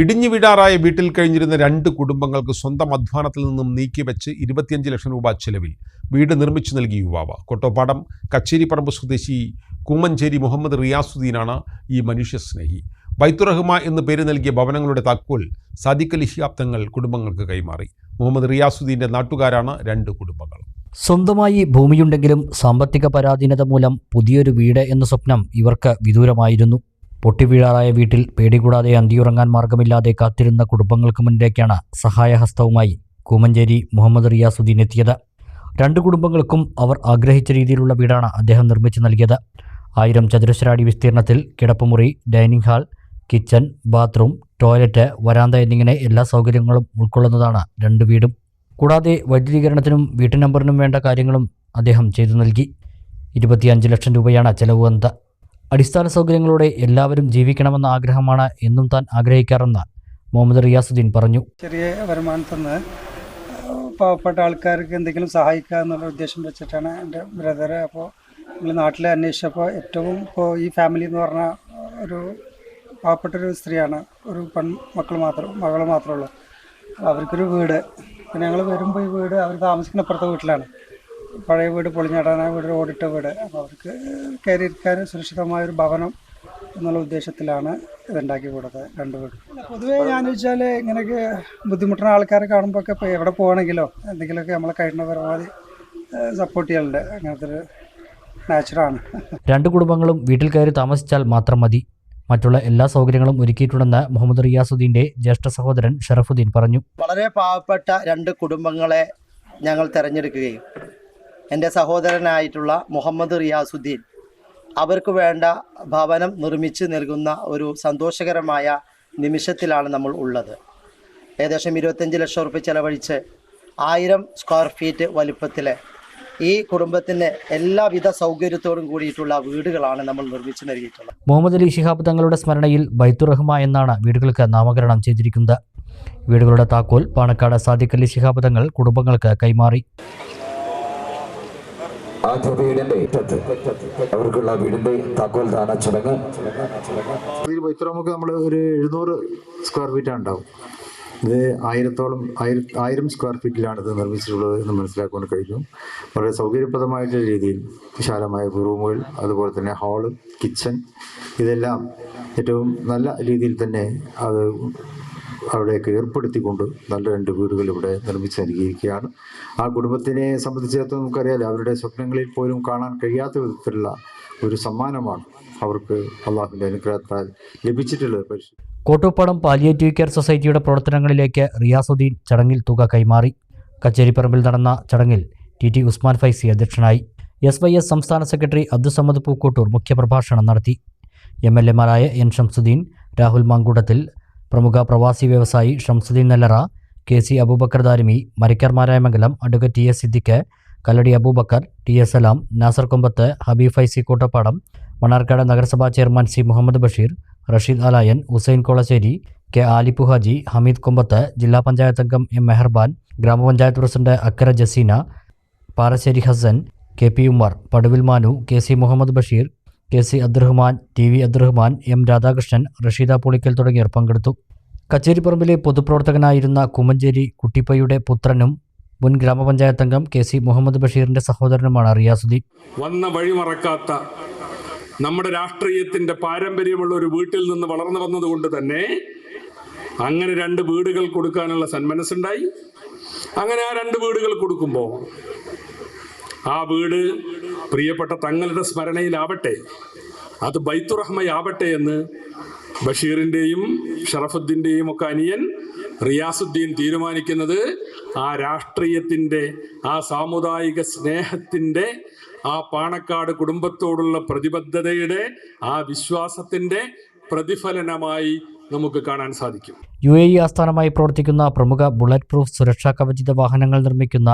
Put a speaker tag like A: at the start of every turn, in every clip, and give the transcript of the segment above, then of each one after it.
A: ഇടിഞ്ഞു വീഴാറായ വീട്ടിൽ കഴിഞ്ഞിരുന്ന രണ്ട് കുടുംബങ്ങൾക്ക് സ്വന്തം അധ്വാനത്തിൽ നിന്നും നീക്കിവെച്ച് ഇരുപത്തിയഞ്ച് ലക്ഷം രൂപ ചെലവിൽ വീട് നിർമ്മിച്ചു നൽകി യുവാവ്. കൊട്ടോപ്പാടം കച്ചേരിപ്പറമ്പ് സ്വദേശി കൂമഞ്ചേരി മുഹമ്മദ് റിയാസുദ്ദീനാണ് ഈ മനുഷ്യസ്നേഹി. ബൈത്തുറഹ്മ എന്ന് പേര് നൽകിയ ഭവനങ്ങളുടെ താക്കോൽ സാദിഖ് അലി കുടുംബങ്ങൾക്ക് കൈമാറി. മുഹമ്മദ് റിയാസുദ്ദീന്റെ നാട്ടുകാരാണ് രണ്ട് കുടുംബങ്ങൾ.
B: സ്വന്തമായി ഭൂമിയുണ്ടെങ്കിലും സാമ്പത്തിക പരാധീനത മൂലം പുതിയൊരു വീട് എന്ന സ്വപ്നം ഇവർക്ക് വിദൂരമായിരുന്നു. പൊട്ടിവീഴാറായ വീട്ടിൽ പേടികൂടാതെ അന്തിയുറങ്ങാൻ മാർഗമില്ലാതെ കാത്തിരുന്ന കുടുംബങ്ങൾക്ക് മുന്നിലേക്കാണ് സഹായഹസ്തവുമായി കൂമഞ്ചേരി മുഹമ്മദ് റിയാസുദ്ദീൻ എത്തിയത്. രണ്ട് കുടുംബങ്ങൾക്കും അവർ ആഗ്രഹിച്ച രീതിയിലുള്ള വീടാണ് അദ്ദേഹം നിർമ്മിച്ചു നൽകിയത്. ആയിരം ചതുരശ്രാടി വിസ്തീർണത്തിൽ കിടപ്പുമുറി dining hall kitchen bathroom toilet വരാന്ത എന്നിങ്ങനെ എല്ലാ സൗകര്യങ്ങളും ഉൾക്കൊള്ളുന്നതാണ് രണ്ട് വീടും. കൂടാതെ വൈദ്യുതീകരണത്തിനും വീട്ടു നമ്പറിനും വേണ്ട കാര്യങ്ങളും അദ്ദേഹം ചെയ്തു നൽകി. ഇരുപത്തിയഞ്ച് ലക്ഷം രൂപയാണ് ചെലവ് വന്നത്. അടിസ്ഥാന സൗകര്യങ്ങളോടെ എല്ലാവരും ജീവിക്കണമെന്ന ആഗ്രഹമാണ് എന്നും താൻ ആഗ്രഹിക്കാറെന്ന് മുഹമ്മദ് റിയാസുദ്ദീൻ പറഞ്ഞു.
C: ചെറിയ വരുമാനത്തിൽ നിന്ന് പാവപ്പെട്ട ആൾക്കാർക്ക് എന്തെങ്കിലും സഹായിക്കുക എന്നുള്ള ഉദ്ദേശം വെച്ചിട്ടാണ് എന്റെ ബ്രദർ അപ്പോൾ നമ്മൾ നാട്ടിൽ അന്വേഷിച്ചപ്പോൾ ഏറ്റവും ഇപ്പോൾ ഈ ഫാമിലി എന്ന് പറഞ്ഞ ഒരു പാവപ്പെട്ടൊരു സ്ത്രീയാണ്. ഒരു പെൺ മക്കൾ മാത്രം മകൾ മാത്രമേ ഉള്ളൂ. അവർക്കൊരു വീട്. പിന്നെ ഞങ്ങൾ വരുമ്പോൾ ഈ വീട് അവർ താമസിക്കുന്ന അപ്പുറത്തെ വീട്ടിലാണ്. പഴയ വീട് പൊളിഞ്ഞാടാനായ വീട് ഓടിട്ട വീട്. അപ്പോൾ അവർക്ക് കയറിയിരിക്കാൻ സുരക്ഷിതമായ ഒരു ഭവനം എന്നുള്ള ഉദ്ദേശത്തിലാണ് ഇതുണ്ടാക്കി കൊടുത്തത് രണ്ട് വീട്. പൊതുവേ ഞാൻ വെച്ചാൽ ഇങ്ങനെയൊക്കെ ബുദ്ധിമുട്ടുന്ന ആൾക്കാരെ കാണുമ്പോൾ ഒക്കെ ഇപ്പോൾ എവിടെ പോകണമെങ്കിലോ എന്തെങ്കിലുമൊക്കെ നമ്മളെ കഴിയുന്ന പരമാവധി സപ്പോർട്ട് ചെയ്യലുണ്ട് അങ്ങനത്തെ ഒരു നാച്ചുറാണ്
B: രണ്ട് കുടുംബങ്ങളും വീട്ടിൽ കയറി താമസിച്ചാൽ മാത്രം മതി. മറ്റുള്ള എല്ലാ സൗകര്യങ്ങളും ഒരുക്കിയിട്ടുണ്ടെന്ന് മുഹമ്മദ് റിയാസുദ്ദീന്റെ ജ്യേഷ്ഠ സഹോദരൻ ഷറഫുദ്ദീൻ പറഞ്ഞു.
D: വളരെ പാവപ്പെട്ട രണ്ട് കുടുംബങ്ങളെ ഞങ്ങൾ തിരഞ്ഞെടുക്കുകയും എന്റെ സഹോദരനായിട്ടുള്ള മുഹമ്മദ് റിയാസുദ്ദീൻ അവർക്ക് വേണ്ട ഭവനം നിർമ്മിച്ച് നൽകുന്ന ഒരു സന്തോഷകരമായ നിമിഷത്തിലാണ് നമ്മൾ ഉള്ളത്. ഏകദേശം ഇരുപത്തഞ്ച് ലക്ഷം റുപ്യ ചിലവഴിച്ച് ആയിരം സ്ക്വയർ ഫീറ്റ് വലിപ്പത്തിലെ ഈ കുടുംബത്തിന് എല്ലാവിധ സൗകര്യത്തോടും കൂടിയിട്ടുള്ള വീടുകളാണ് നമ്മൾ നിർമ്മിച്ചു നൽകിയിട്ടുള്ളത്.
B: മുഹമ്മദ് അലി ഷിഹാബ് തങ്ങളുടെ സ്മരണയിൽ ബൈത്തുറഹ്മ എന്നാണ് വീടുകൾക്ക് നാമകരണം ചെയ്തിരിക്കുന്നത്. വീടുകളുടെ താക്കോൽ പാണക്കാട് സാദിഖ് അലി ശിഹാബ് തങ്ങൾ കുടുംബങ്ങൾക്ക് കൈമാറി.
E: ആദ്യ വീടിന്റെ അവർക്കുള്ള വീടിന്റെ താക്കോൽ ചടങ്ങ്.
F: ഇതിൽ ബൈത്തുറമുക്ക് നമ്മൾ ഒരു എഴുന്നൂറ് സ്ക്വയർ ഫീറ്റാണ് ഉണ്ടാവും. ഇത് ആയിരത്തോളം ആയിര ആയിരം സ്ക്വയർ ഫീറ്റിലാണ് ഇത് നിർമ്മിച്ചിട്ടുള്ളത് എന്ന് മനസ്സിലാക്കുകൊണ്ട് കഴിഞ്ഞു. വളരെ സൗകര്യപ്രദമായിട്ടുള്ള രീതിയിൽ വിശാലമായ റൂമുകൾ അതുപോലെ തന്നെ ഹാൾ കിച്ചൺ ഇതെല്ലാം ഏറ്റവും നല്ല രീതിയിൽ തന്നെ അത് അവിടേക്ക് ഏർപ്പെടുത്തിക്കൊണ്ട് നല്ല രണ്ട് വീടുകൾ ഇവിടെ നിർമ്മിച്ച് നൽകിയിരിക്കുകയാണ്. ആ കുടുംബത്തിനെ സംബന്ധിച്ചിടത്തോളം നമുക്കറിയാലോ അവരുടെ സ്വപ്നങ്ങളിൽ പോലും കാണാൻ കഴിയാത്ത വിധത്തിലുള്ള ഒരു സമ്മാനമാണ് അവർക്ക് അള്ളാഹുവിന്റെ അനുഗ്രഹത്താൽ ലഭിച്ചിട്ടുള്ളത്.
B: കോട്ടൂപ്പാടം പാലിയേറ്റീവ് കെയർ സൊസൈറ്റിയുടെ പ്രവർത്തനങ്ങളിലേക്ക് റിയാസുദ്ദീൻ ചടങ്ങിൽ തുക കൈമാറി. കച്ചേരിപ്പറമ്പിൽ നടന്ന ചടങ്ങിൽ ടി ടി ഉസ്മാൻ ഫൈസി അധ്യക്ഷനായി. എസ് വൈ എസ് സംസ്ഥാന സെക്രട്ടറി അബ്ദുസമ്മദ് പൂക്കോട്ടൂർ മുഖ്യപ്രഭാഷണം നടത്തി. എം എൽ എമാരായ എൻ ഷംസുദ്ദീൻ രാഹുൽ മാങ്കൂട്ടത്തിൽ പ്രമുഖ പ്രവാസി വ്യവസായി Shamsuddin Nallara K C Abubakar Darimi Marikkar Marayamangalam advocate T S Siddique Kalladi Abubakar T S Salam Nasar Kombath I C Koottappadam Mannarkkad നഗരസഭാ chairman C Muhammad Basheer Rasheed Alayan Hussain Kolassery K Alippu Haji Hameed Kombath ജില്ലാ പഞ്ചായത്ത് അംഗം M Meharban ഗ്രാമപഞ്ചായത്ത് president Akkara Jaseena Parassery Hasan K P Ummer Paduvil Manu K C Muhammad Basheer K C Abdurahman T V Abdurahman M Radhakrishnan Rasheeda Pulikkal തുടങ്ങിയവർ പങ്കെടുത്തു. കച്ചേരിപ്പറമ്പിലെ പൊതുപ്രവർത്തകനായിരുന്ന കുമ്മഞ്ചേരി കുട്ടിപ്പയുടെ പുത്രനും മുൻ ഗ്രാമപഞ്ചായത്ത് അംഗം K C Muhammad ബഷീറിന്റെ സഹോദരനുമാണ് റിയാസുദ്ദീൻ.
G: വന്ന വഴി മറക്കാത്ത നമ്മുടെ രാഷ്ട്രീയത്തിന്റെ പാരമ്പര്യമുള്ള ഒരു വീട്ടിൽ നിന്ന് വളർന്നു വന്നതുകൊണ്ട് തന്നെ അങ്ങനെ രണ്ട് വീടുകൾ കൊടുക്കാനുള്ള സന്മനസ്സുണ്ടായി. അങ്ങനെ ആ രണ്ട് വീടുകൾ കൊടുക്കുമ്പോൾ ആ വീട് പ്രിയപ്പെട്ട തങ്ങളുടെ സ്മരണയിലാവട്ടെ. അത് ബൈത്തുറഹ്മയാവട്ടെ എന്ന് ബഷീറിന്റെയും ഷറഫുദ്ദീന്റെയും ഒക്കെ അനിയൻ റിയാസുദ്ദീൻ തീരുമാനിക്കുന്നത് ആ രാഷ്ട്രീയത്തിന്റെ ആ സാമുദായിക സ്നേഹത്തിന്റെ ആ പാണക്കാട് കുടുംബത്തോടുള്ള പ്രതിബദ്ധതയുടെ ആ വിശ്വാസത്തിന്റെ പ്രതിഫലനമായി നമുക്ക് കാണാൻ സാധിക്കും.
B: യു എ ഇ ആസ്ഥാനമായി പ്രവർത്തിക്കുന്ന പ്രമുഖ ബുള്ളറ്റ് പ്രൂഫ് സുരക്ഷാ കവചിത വാഹനങ്ങൾ നിർമ്മിക്കുന്ന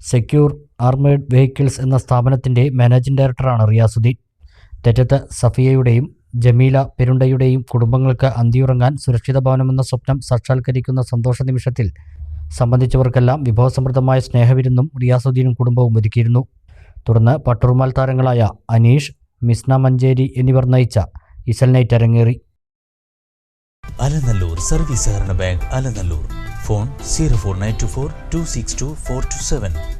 B: സെക്യൂർ ആർമേഡ് വെഹിക്കിൾസ് എന്ന സ്ഥാപനത്തിന്റെ മാനേജിംഗ് ഡയറക്ടറാണ് റിയാസുദ്ദീൻ. തെറ്റത്ത് സഫിയയുടെയും ജമീല പെരുണ്ടയുടെയും കുടുംബങ്ങൾക്ക് അന്തിയുറങ്ങാൻ സുരക്ഷിത ഭവനമെന്ന സ്വപ്നം സാക്ഷാത്കരിക്കുന്ന സന്തോഷ നിമിഷത്തിൽ സംബന്ധിച്ചവർക്കെല്ലാം വിഭവസമൃദ്ധമായ സ്നേഹവിരുന്നും റിയാസുദ്ദീനും കുടുംബവും ഒരുക്കിയിരുന്നു. തുടർന്ന് പട്ടുറുമാൽ താരങ്ങളായ അനീഷ് മിസ്ന മഞ്ചേരി എന്നിവർ നയിച്ച ഇസൽ നൈറ്റ് അരങ്ങേറി.
H: അലനല്ലൂർ സർവീസ് സഹകരണ ബാങ്ക് അലനല്ലൂർ. phone 04924 262 427.